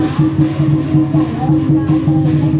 Thank you.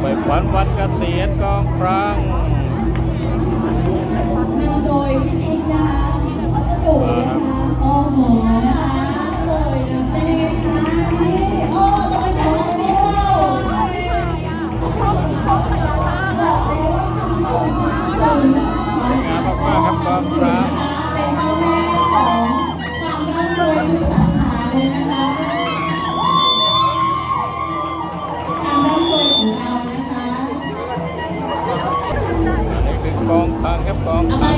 ไปควันวัดเกษียณกองครัง 好，